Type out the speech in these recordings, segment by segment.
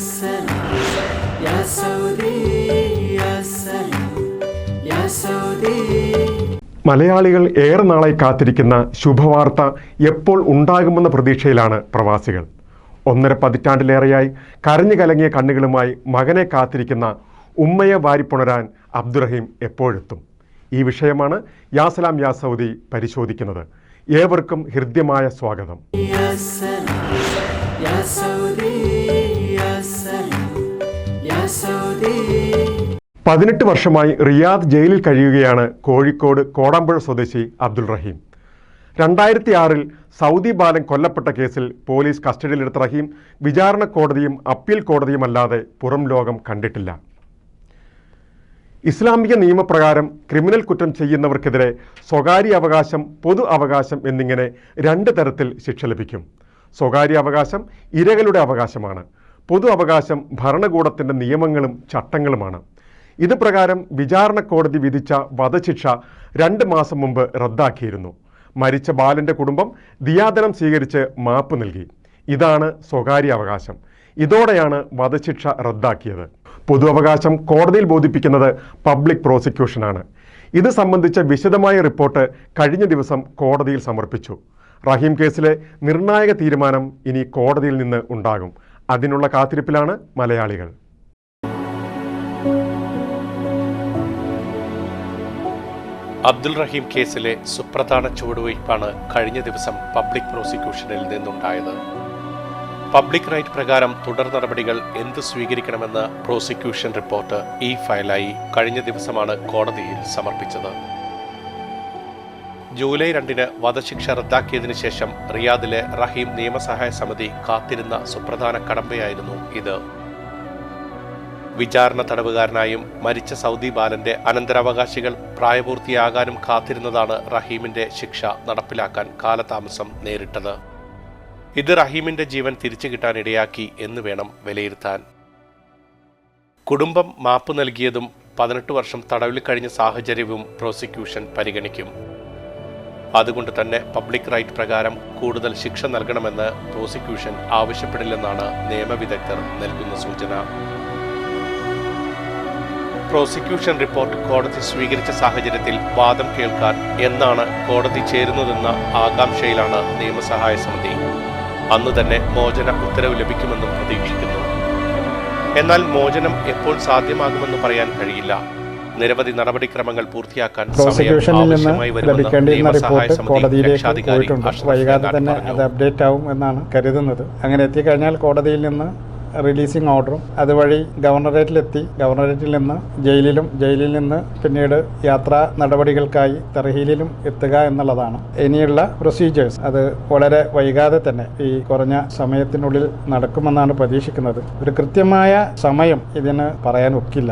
سلام يا سعودي يا سلام يا سعودي മലയാളികൾ ഏറെ നാളായി കാത്തിരിക്കുന്ന ശുഭവാർത്ത എപ്പോൾ ഉണ്ടാകുമെന്ന പ്രതീക്ഷയിലാണ് പ്രവാസികൾ ഒന്നര പതിറ്റാണ്ടിലേറെയായി കരഞ്ഞു കലങ്ങിയ കണ്ണുകളുമായി മകനെ കാത്തിരിക്കുന്ന ഉമ്മയെ വാരിപ്പുണരാൻ അബ്ദുറഹീം എപ്പോഴെത്തും ഈ വിഷയമാണ് യാസലാം യാ സൗദി പരിശോധിക്കുന്നത് ഏവർക്കും ഹൃദ്യമായ സ്വാഗതം يا سلام പതിനെട്ട് വർഷമായി റിയാദ് ജയിലിൽ കഴിയുകയാണ് കോഴിക്കോട് കോടാമ്പുഴ സ്വദേശി അബ്ദുൾ റഹീം. രണ്ടായിരത്തി ആറിൽ സൗദി ബാലൻ കൊല്ലപ്പെട്ട കേസിൽ പോലീസ് കസ്റ്റഡിയിലെടുത്ത റഹീം വിചാരണ കോടതിയും അപ്പീൽ കോടതിയുമല്ലാതെ പുറം ലോകം കണ്ടിട്ടില്ല. ഇസ്ലാമിക നിയമപ്രകാരം ക്രിമിനൽ കുറ്റം ചെയ്യുന്നവർക്കെതിരെ സ്വകാര്യ അവകാശം പൊതു അവകാശം എന്നിങ്ങനെ രണ്ട് തരത്തിൽ ശിക്ഷ ലഭിക്കും. സ്വകാര്യ അവകാശം ഇരകളുടെ അവകാശമാണ്. പൊതു അവകാശം ഭരണകൂടത്തിന്റെ നിയമങ്ങളും ചട്ടങ്ങളുമാണ്. ഇത് പ്രകാരം വിചാരണ കോടതി വിധിച്ച വധശിക്ഷ രണ്ട് മാസം മുമ്പ് റദ്ദാക്കിയിരുന്നു. മരിച്ച ബാലന്റെ കുടുംബം ദിയാദനം സ്വീകരിച്ച് മാപ്പ് നൽകി. ഇതാണ് സ്വകാര്യ അവകാശം. ഇതോടെയാണ് വധശിക്ഷ റദ്ദാക്കിയത്. പൊതു അവകാശം കോടതിയിൽ ബോധിപ്പിക്കുന്നത് പബ്ലിക് പ്രോസിക്യൂഷനാണ്. ഇത് സംബന്ധിച്ച വിശദമായ റിപ്പോർട്ട് കഴിഞ്ഞ ദിവസം കോടതിയിൽ സമർപ്പിച്ചു. റഹീം കേസിലെ നിർണായക തീരുമാനം ഇനി കോടതിയിൽ നിന്ന് ഉണ്ടാകും. അതിനുള്ള കാത്തിരിപ്പിലാണ് മലയാളികൾ. അബ്ദുൾ റഹീം കേസിലെ സുപ്രധാന ചുവടുവയ്പ്പാണ് കഴിഞ്ഞ ദിവസം പബ്ലിക് പ്രോസിക്യൂഷനിൽ നിന്നുണ്ടായത്. പബ്ലിക് റൈറ്റ് പ്രകാരം തുടർ നടപടികൾ എന്ത് സ്വീകരിക്കണമെന്ന് പ്രോസിക്യൂഷൻ റിപ്പോർട്ട് ഈ ഫയലായി കഴിഞ്ഞ ദിവസമാണ് കോടതിയിൽ സമർപ്പിച്ചത്. ജൂലൈ രണ്ടിന് വധശിക്ഷ റദ്ദാക്കിയതിനു ശേഷം റിയാദിലെ റഹീം നിയമസഹായ സമിതി കാത്തിരുന്ന സുപ്രധാന കടമ്പയായിരുന്നു ഇത്. വിചാരണ തടവുകാരനായും മരിച്ച സൗദി ബാലന്റെ അനന്തരാവകാശികൾ പ്രായപൂർത്തിയാകാനും കാത്തിരുന്നതാണ് റഹീമിന്റെ ശിക്ഷ നടപ്പിലാക്കാൻ കാലതാമസം നേരിട്ടത്. ഇത് റഹീമിന്റെ ജീവൻ തിരിച്ചു കിട്ടാനിടയാക്കി എന്ന് വേണം വിലയിരുത്താൻ. കുടുംബം മാപ്പ് നൽകിയതും പതിനെട്ട് വർഷം തടവിൽ കഴിഞ്ഞ സാഹചര്യവും പ്രോസിക്യൂഷൻ പരിഗണിക്കും. അതുകൊണ്ട് തന്നെ പബ്ലിക് റൈറ്റ് പ്രകാരം കൂടുതൽ ശിക്ഷ നൽകണമെന്ന് പ്രോസിക്യൂഷൻ ആവശ്യപ്പെടില്ലെന്നാണ് നിയമവിദഗ്ധർ നൽകുന്ന സൂചന. പ്രോസിക്യൂഷൻ റിപ്പോർട്ട് കോടതി സ്വീകരിച്ച സാഹചര്യത്തിൽ വാദം കേൾക്കാൻ എന്നാണ് കോടതി ചേരുന്നതെന്ന ആകാംക്ഷയിലാണ് നിയമസഹായ സമിതി. അന്ന് തന്നെ മോചന ഉത്തരവ് ലഭിക്കുമെന്നും പ്രതീക്ഷിക്കുന്നു. എന്നാൽ മോചനം എപ്പോൾ സാധ്യമാകുമെന്ന് പറയാൻ കഴിയില്ല. നിരവധി നടപടിക്രമങ്ങൾ പൂർത്തിയാക്കാൻ പ്രോസിക്യൂഷനിൽ നിന്ന് ലഭിക്കേണ്ടിയിരുന്ന റിപ്പോർട്ട് കോടതിയിലേക്ക് പോയിട്ടുണ്ട്. വൈകാതെ തന്നെ അത് അപ്ഡേറ്റ് ആവും എന്നാണ് കരുതുന്നത്. അങ്ങനെ എത്തിക്കഴിഞ്ഞാൽ കോടതിയിൽ നിന്ന് റിലീസിംഗ് ഓർഡറും അതുവഴി ഗവർണറേറ്റിലെത്തി. ഗവർണറേറ്റിൽ നിന്ന് ജയിലിലും ജയിലിൽ നിന്ന് പിന്നീട് യാത്രാ നടപടികൾക്കായി തെർഹീലിലും എത്തുക എന്നുള്ളതാണ്. ഇനിയുള്ള പ്രൊസീജിയേഴ്സ് അത് വളരെ വൈകാതെ തന്നെ ഈ കുറഞ്ഞ സമയത്തിനുള്ളിൽ നടക്കുമെന്നാണ് പ്രതീക്ഷിക്കുന്നത്. ഒരു കൃത്യമായ സമയം ഇതിന് പറയാൻ ഒക്കില്ല.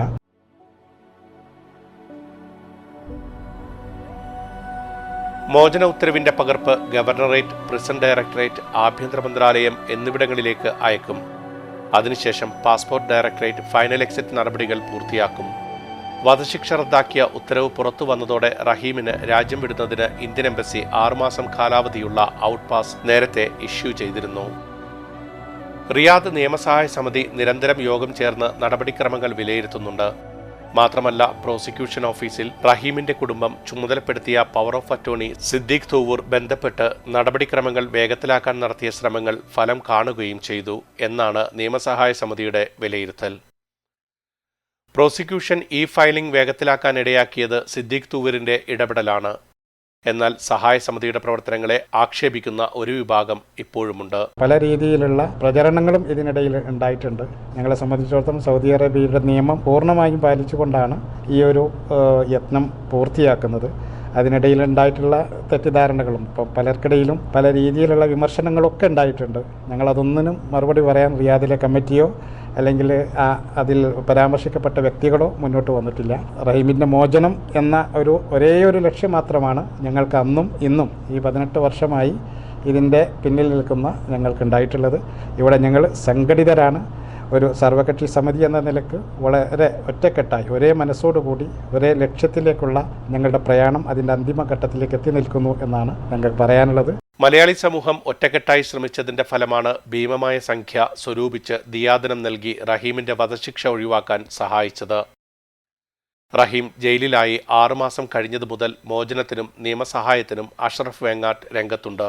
മോചന ഉത്തരവിന്റെ പകർപ്പ് ഗവർണറേറ്റ് പ്രിസൺ ഡയറക്ടറേറ്റ് ആഭ്യന്തര മന്ത്രാലയം എന്നിവിടങ്ങളിലേക്ക് അയക്കും. അതിനുശേഷം പാസ്പോർട്ട് ഡയറക്ടറേറ്റ് ഫൈനൽ എക്സിറ്റ് നടപടികൾ പൂർത്തിയാക്കും. വധശിക്ഷ റദ്ദാക്കിയ ഉത്തരവ് പുറത്തു വന്നതോടെ റഹീമിന് രാജ്യം വിടുന്നതിന് ഇന്ത്യൻ എംബസി ആറുമാസം കാലാവധിയുള്ള ഔട്ട് പാസ് നേരത്തെ ഇഷ്യൂ ചെയ്തിരുന്നു. റിയാദ് നിയമസഹായ സമിതി നിരന്തരം യോഗം ചേർന്ന് നടപടിക്രമങ്ങൾ വിലയിരുത്തുന്നുണ്ട്. മാത്രമല്ല പ്രോസിക്യൂഷൻ ഓഫീസിൽ റഹീമിന്റെ കുടുംബം ചുമതലപ്പെടുത്തിയ power of attorney Siddique Thuvoor ബന്ധപ്പെട്ട് നടപടിക്രമങ്ങൾ വേഗത്തിലാക്കാൻ നടത്തിയ ശ്രമങ്ങൾ ഫലം കാണുകയും ചെയ്തു എന്നാണ് നിയമസഹായ സമിതിയുടെ വിലയിരുത്തൽ. പ്രോസിക്യൂഷൻ ഇ ഫയലിംഗ് വേഗത്തിലാക്കാൻ ഇടയാക്കിയത് സിദ്ദീഖ് തൂവൂരിന്റെ ഇടപെടലാണ്. എന്നാൽ സഹായ സമിതിയുടെ പ്രവർത്തനങ്ങളെ ആക്ഷേപിക്കുന്ന ഒരു വിഭാഗം ഇപ്പോഴുമുണ്ട്. പല രീതിയിലുള്ള പ്രചരണങ്ങളും ഇതിനിടയിൽ ഉണ്ടായിട്ടുണ്ട്. ഞങ്ങളെ സംബന്ധിച്ചിടത്തോളം സൗദി അറേബ്യയുടെ നിയമം പൂർണമായും പാലിച്ചുകൊണ്ടാണ് ഈ ഒരു യത്നം പൂർത്തിയാക്കുന്നത്. അതിനിടയിൽ ഉണ്ടായിട്ടുള്ള തെറ്റിദ്ധാരണകളും ഇപ്പോൾ പലർക്കിടയിലും പല രീതിയിലുള്ള വിമർശനങ്ങളൊക്കെ ഉണ്ടായിട്ടുണ്ട്. ഞങ്ങളതൊന്നിനും മറുപടി പറയാൻ റിയാദിലെ കമ്മിറ്റിയോ അല്ലെങ്കിൽ ആ അതിൽ പരാമർശിക്കപ്പെട്ട വ്യക്തികളോ മുന്നോട്ട് വന്നിട്ടില്ല. റഹീമിന്റെ മോചനം എന്ന ഒരു ഒരേ ഒരു ലക്ഷ്യം മാത്രമാണ് ഞങ്ങൾക്ക് അന്നും ഇന്നും ഈ പതിനെട്ട് വർഷമായി ഇതിന്റെ പിന്നിൽ നിൽക്കുന്ന ഞങ്ങൾക്കുണ്ടായിട്ടുള്ളത്. ഇവിടെ ഞങ്ങൾ സംഘടിതരാണ്. ഒരു സർവകക്ഷി സമിതി എന്ന നിലയ്ക്ക് വളരെ ഒറ്റക്കെട്ടായി ഒരേ മനസ്സോടുകൂടി ഒരേ ലക്ഷ്യത്തിലേക്കുള്ള ഞങ്ങളുടെ പ്രയാണം അതിന്റെ അന്തിമ ഘട്ടത്തിലേക്ക് എത്തി നിൽക്കുന്നു എന്നാണ് ഞങ്ങൾക്ക് പറയാനുള്ളത്. മലയാളി സമൂഹം ഒറ്റക്കെട്ടായി ശ്രമിച്ചതിന്റെ ഫലമാണ് ഭീമമായ സംഖ്യ സ്വരൂപിച്ച് ദിയാദനം നൽകി റഹീമിന്റെ വധശിക്ഷ ഒഴിവാക്കാൻ സഹായിച്ചത്. റഹീം ജയിലിലായി ആറുമാസം കഴിഞ്ഞതു മുതൽ മോചനത്തിനും നിയമസഹായത്തിനും അഷ്റഫ് വെങ്ങാട്ട് രംഗത്തുണ്ട്.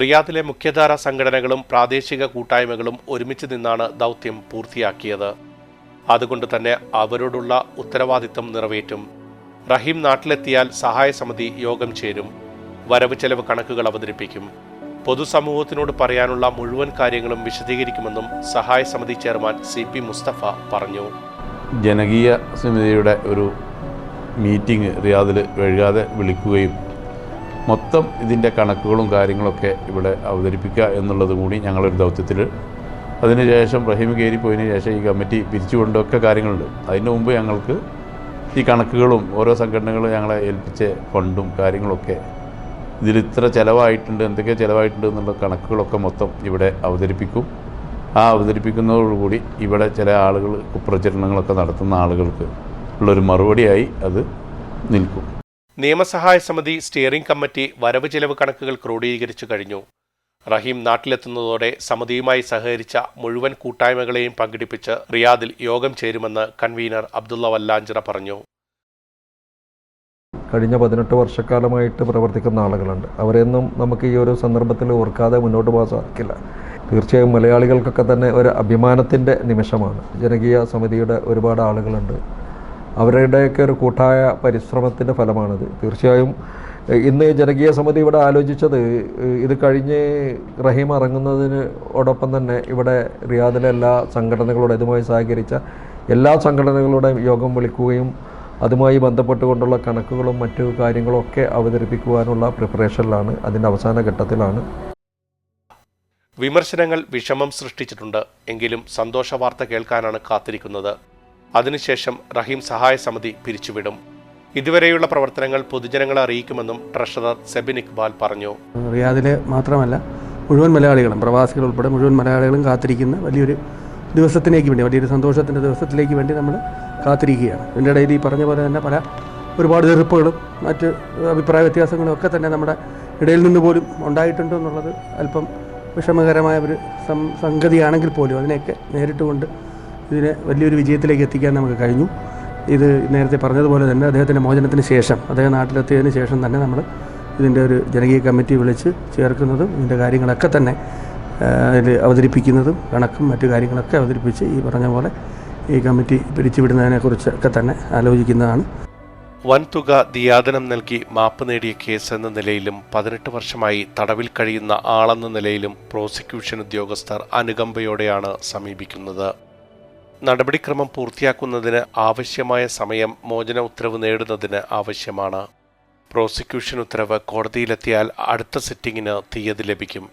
റിയാദിലെ മുഖ്യധാര സംഘടനകളും പ്രാദേശിക കൂട്ടായ്മകളും ഒരുമിച്ച് നിന്നാണ് ദൗത്യം പൂർത്തിയാക്കിയത്. അതുകൊണ്ട് തന്നെ അവരോടുള്ള ഉത്തരവാദിത്തം നിറവേറ്റും. റഹീം നാട്ടിലെത്തിയാൽ സഹായ സമിതി യോഗം ചേരും. വരവ് ചെലവ് കണക്കുകൾ അവതരിപ്പിക്കും. പൊതുസമൂഹത്തിനോട് പറയാനുള്ള മുഴുവൻ കാര്യങ്ങളും വിശദീകരിക്കുമെന്നും സഹായ സമിതി ചെയർമാൻ സി പി മുസ്തഫ പറഞ്ഞു. ജനകീയ സമിതിയുടെ ഒരു മീറ്റിംഗ് റിയാദിൽ വൈകാതെ വിളിക്കുകയും മൊത്തം ഇതിന്റെ കണക്കുകളും കാര്യങ്ങളൊക്കെ ഇവിടെ അവതരിപ്പിക്കുക എന്നുള്ളത് കൂടി ഞങ്ങളൊരു ദൗത്യത്തിൽ അതിനുശേഷം റഹീം കയറി പോയതിന് ശേഷം ഈ കമ്മിറ്റി പിരിച്ചുകൊണ്ടൊക്കെ കാര്യങ്ങളുണ്ട്. അതിന് മുമ്പ് ഞങ്ങൾക്ക് ഈ കണക്കുകളും ഓരോ സംഘടനകളും ഞങ്ങളെ ഏൽപ്പിച്ച ഫണ്ടും കാര്യങ്ങളൊക്കെ ഇതിൽ ഇത്ര ചിലവായിട്ടുണ്ട് എന്തൊക്കെ ചിലവായിട്ടുണ്ട് എന്നുള്ള കണക്കുകളൊക്കെ മൊത്തം ഇവിടെ അവതരിപ്പിക്കും. ആ അവതരിപ്പിക്കുന്നതോടുകൂടി ഇവിടെ ചില ആളുകൾ കുപ്രചരണങ്ങളൊക്കെ നടത്തുന്ന ആളുകൾക്ക് ഉള്ളൊരു മറുപടിയായി അത് നിൽക്കും. നിയമസഹായ സമിതി സ്റ്റിയറിംഗ് കമ്മിറ്റി വരവ് ചെലവ് കണക്കുകൾ ക്രോഡീകരിച്ചു കഴിഞ്ഞു. റഹീം നാട്ടിലെത്തുന്നതോടെ സമിതിയുമായി സഹകരിച്ച മുഴുവൻ കൂട്ടായ്മകളെയും പങ്കെടുപ്പിച്ച് റിയാദിൽ യോഗം ചേരുമെന്ന് കൺവീനർ അബ്ദുള്ള വല്ലാഞ്ചിറ പറഞ്ഞു. കഴിഞ്ഞ പതിനെട്ട് വർഷക്കാലമായിട്ട് പ്രവർത്തിക്കുന്ന ആളുകളുണ്ട്. അവരെയൊന്നും നമുക്ക് ഈ ഒരു സന്ദർഭത്തിൽ ഓർക്കാതെ മുന്നോട്ട് പോകാൻ സാധിക്കില്ല. തീർച്ചയായും മലയാളികൾക്കൊക്കെ തന്നെ ഒരു അഭിമാനത്തിന്റെ നിമിഷമാണ്. ജനകീയ സമിതിയുടെ ഒരുപാട് ആളുകളുണ്ട്. അവരുടെയൊക്കെ ഒരു കൂട്ടായ പരിശ്രമത്തിന്റെ ഫലമാണിത്. തീർച്ചയായും ഇന്ന് ജനകീയ സമിതി ഇവിടെ ആലോചിച്ചത് ഇത് കഴിഞ്ഞ് റഹീം ഇറങ്ങുന്നതിനോടൊപ്പം തന്നെ ഇവിടെ റിയാദിലെ എല്ലാ സംഘടനകളോടും ഇതുമായി സഹകരിച്ച എല്ലാ സംഘടനകളുടെയും യോഗം വിളിക്കുകയും അതുമായി ബന്ധപ്പെട്ടുകൊണ്ടുള്ള കണക്കുകളും മറ്റു കാര്യങ്ങളും ഒക്കെ അവതരിപ്പിക്കുവാനുള്ള പ്രിപ്പറേഷനിലാണ് അതിന്റെ അവസാന ഘട്ടത്തിലാണ്. വിമർശനങ്ങൾ വിഷമം സൃഷ്ടിച്ചിട്ടുണ്ട്. എങ്കിലും സന്തോഷ വാർത്ത കേൾക്കാനാണ് കാത്തിരിക്കുന്നത്. അതിനുശേഷം റഹീം സഹായ സമിതി പിരിച്ചുവിടും. ഇതുവരെയുള്ള പ്രവർത്തനങ്ങൾ പൊതുജനങ്ങളെ അറിയിക്കുമെന്നും ട്രഷറർ സെബിൻ ഇക്ബാൽ പറഞ്ഞു. റിയാദിലെ മാത്രമല്ല മുഴുവൻ മലയാളികളും പ്രവാസികൾ ഉൾപ്പെടെ മുഴുവൻ മലയാളികളും കാത്തിരിക്കുന്ന വലിയൊരു ദിവസത്തിലേക്ക് വേണ്ടി വലിയൊരു സന്തോഷത്തിന്റെ ദിവസത്തിലേക്ക് വേണ്ടി നമ്മൾ കാത്തിരിക്കുകയാണ്. ഇതിന്റെ ഇടയിൽ ഈ പറഞ്ഞ പോലെ തന്നെ പല ഒരുപാട് എതിർപ്പുകളും മറ്റ് അഭിപ്രായ വ്യത്യാസങ്ങളും ഒക്കെ തന്നെ നമ്മുടെ ഇടയിൽ നിന്ന് പോലും ഉണ്ടായിട്ടുണ്ട് എന്നുള്ളത് അല്പം വിഷമകരമായ ഒരു സംഗതിയാണെങ്കിൽ പോലും അതിനെയൊക്കെ നേരിട്ട് കൊണ്ട് ഇതിനെ വലിയൊരു വിജയത്തിലേക്ക് എത്തിക്കാൻ നമുക്ക് കഴിഞ്ഞു. ഇത് നേരത്തെ പറഞ്ഞതുപോലെ തന്നെ അദ്ദേഹത്തിന്റെ മോചനത്തിന് ശേഷം അദ്ദേഹം നാട്ടിലെത്തിയതിന് ശേഷം തന്നെ നമ്മൾ ഇതിന്റെ ഒരു ജനകീയ കമ്മിറ്റി വിളിച്ച് ചേർക്കുന്നതും ഇതിന്റെ കാര്യങ്ങളൊക്കെ തന്നെ അതിൽ അവതരിപ്പിക്കുന്നതും കണക്കും മറ്റു കാര്യങ്ങളൊക്കെ അവതരിപ്പിച്ച് ഈ പറഞ്ഞ പോലെ ഈ കമ്മിറ്റി പിരിച്ചുവിടുന്നതിനെക്കുറിച്ചൊക്കെ തന്നെ ആലോചിക്കുന്നതാണ്. വൻതുക ദിയാദനം നൽകി മാപ്പ് നേടിയ കേസ് എന്ന നിലയിലും പതിനെട്ട് വർഷമായി തടവിൽ കഴിയുന്ന ആളെന്ന നിലയിലും പ്രോസിക്യൂഷൻ ഉദ്യോഗസ്ഥർ അനുകമ്പയോടെയാണ് സമീപിക്കുന്നത്. നടപടിക്രമം പൂർത്തിയാക്കുന്നതിന് ആവശ്യമായ സമയം മോചന ഉത്തരവ് നേടുന്നതിന് ആവശ്യമാണ്. പ്രോസിക്യൂഷൻ ഉത്തരവ് കോടതിയിലെത്തിയാൽ അടുത്ത സിറ്റിംഗിന് തീയതി ലഭിക്കും.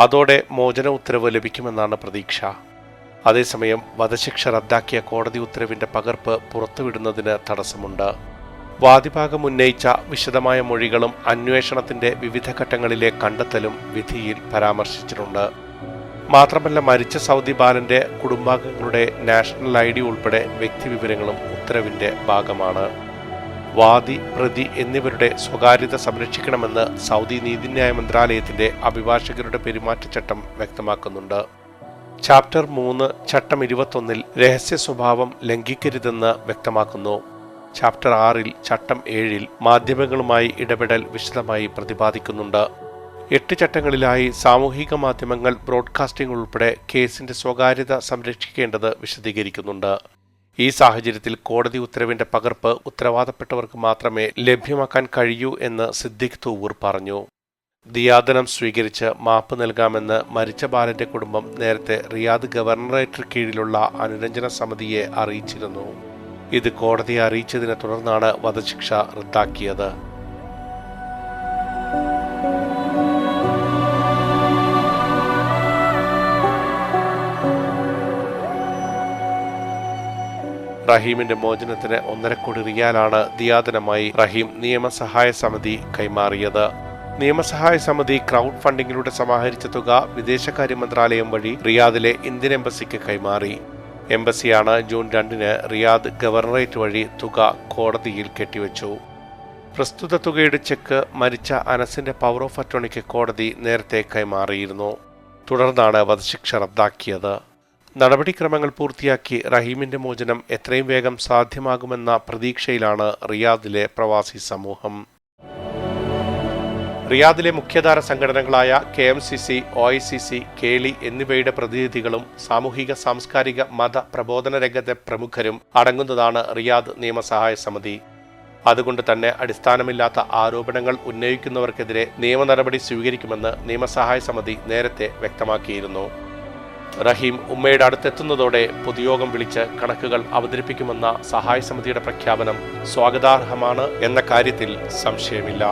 അതോടെ മോചന ഉത്തരവ് ലഭിക്കുമെന്നാണ് പ്രതീക്ഷ. അതേസമയം വധശിക്ഷ റദ്ദാക്കിയ കോടതി ഉത്തരവിന്റെ പകർപ്പ് പുറത്തുവിടുന്നതിന് തടസ്സമുണ്ട്. വാദിഭാഗം ഉന്നയിച്ച വിശദമായ മൊഴികളും അന്വേഷണത്തിന്റെ വിവിധ ഘട്ടങ്ങളിലെ കണ്ടെത്തലും വിധിയിൽ പരാമർശിച്ചിട്ടുണ്ട്. മാത്രമല്ല മരിച്ച സൗദി ബാലന്റെ കുടുംബാംഗങ്ങളുടെ നാഷണൽ ഐ ഡി ഉൾപ്പെടെ വ്യക്തിവിവരങ്ങളും ഉത്തരവിന്റെ ഭാഗമാണ്. വാദി പ്രതി എന്നിവരുടെ സ്വകാര്യത സംരക്ഷിക്കണമെന്ന് സൗദി നീതിന്യായ മന്ത്രാലയത്തിന്റെ അഭിഭാഷകരുടെ പെരുമാറ്റച്ചട്ടം വ്യക്തമാക്കുന്നുണ്ട്. ചാപ്റ്റർ മൂന്ന് ചട്ടം ഇരുപത്തൊന്നിൽ രഹസ്യ സ്വഭാവം ലംഘിക്കരുതെന്ന് വ്യക്തമാക്കുന്നു. ചാപ്റ്റർ ആറിൽ ചട്ടം ഏഴിൽ മാധ്യമങ്ങളുമായി ഇടപെടൽ വിശദമായി പ്രതിപാദിക്കുന്നുണ്ട്. എട്ട് ചട്ടങ്ങളിലായി സാമൂഹിക മാധ്യമങ്ങൾ ബ്രോഡ്കാസ്റ്റിംഗ് ഉൾപ്പെടെ കേസിന്റെ സ്വകാര്യത സംരക്ഷിക്കേണ്ടത് വിശദീകരിക്കുന്നുണ്ട്. ഈ സാഹചര്യത്തിൽ കോടതി ഉത്തരവിന്റെ പകർപ്പ് ഉത്തരവാദപ്പെട്ടവർക്ക് മാത്രമേ ലഭ്യമാക്കാൻ കഴിയൂ എന്ന് സിദ്ദിഖ് തൂവൂർ പറഞ്ഞു. ദിയാദനം സ്വീകരിച്ച് മാപ്പ് നൽകാമെന്ന് മരിച്ച ബാലന്റെ കുടുംബം നേരത്തെ റിയാദ് ഗവർണറേറ്റിന് കീഴിലുള്ള അനുരഞ്ജന സമിതിയെ അറിയിച്ചിരുന്നു. ഇത് കോടതിയെ അറിയിച്ചതിനെ തുടർന്നാണ് വധശിക്ഷ റദ്ദാക്കിയത്. റഹീമിന്റെ മോചനത്തിന് ഒന്നര കോടി റിയാലാണ് ദിയാദനമായി റഹീം നിയമസഹായ സമിതി കൈമാറിയത്. നിയമസഹായ സമിതി ക്രൗഡ് ഫണ്ടിങ്ങിലൂടെ സമാഹരിച്ച തുക വിദേശകാര്യ മന്ത്രാലയം വഴി റിയാദിലെ ഇന്ത്യൻ എംബസിക്ക് കൈമാറി. എംബസിയാണ് ജൂൺ രണ്ടിന് റിയാദ് ഗവർണറേറ്റ് വഴി തുക കോടതിയിൽ കെട്ടിവച്ചു. പ്രസ്തുത തുകയുടെ ചെക്ക് മരിച്ച അനസിന്റെ പവർ ഓഫ് അറ്റോണിക്ക് കോടതി നേരത്തെ കൈമാറിയിരുന്നു. തുടർന്നാണ് വധശിക്ഷ റദ്ദാക്കിയത്. നടപടിക്രമങ്ങൾ പൂർത്തിയാക്കി റഹീമിന്റെ മോചനം എത്രയും വേഗം സാധ്യമാകുമെന്ന പ്രതീക്ഷയിലാണ് റിയാദിലെ പ്രവാസി സമൂഹം. റിയാദിലെ മുഖ്യധാര സംഘടനകളായ K M C C O I C C Keli എന്നിവയുടെ പ്രതിനിധികളും സാമൂഹിക സാംസ്കാരിക മത പ്രബോധന രംഗത്തെ പ്രമുഖരും അടങ്ങുന്നതാണ് റിയാദ് നിയമസഹായ സമിതി. അതുകൊണ്ട് തന്നെ അടിസ്ഥാനമില്ലാത്ത ആരോപണങ്ങൾ ഉന്നയിക്കുന്നവർക്കെതിരെ നിയമ നടപടി സ്വീകരിക്കുമെന്ന് നിയമസഹായ സമിതി നേരത്തെ വ്യക്തമാക്കിയിരുന്നു. റഹീം ഉമ്മയുടെ അടുത്തെത്തുന്നതോടെ പൊതുയോഗം വിളിച്ച് കണക്കുകൾ അവതരിപ്പിക്കുമെന്ന സഹായ സമിതിയുടെ പ്രഖ്യാപനം സ്വാഗതാർഹമാണ് എന്ന കാര്യത്തിൽ സംശയമില്ല.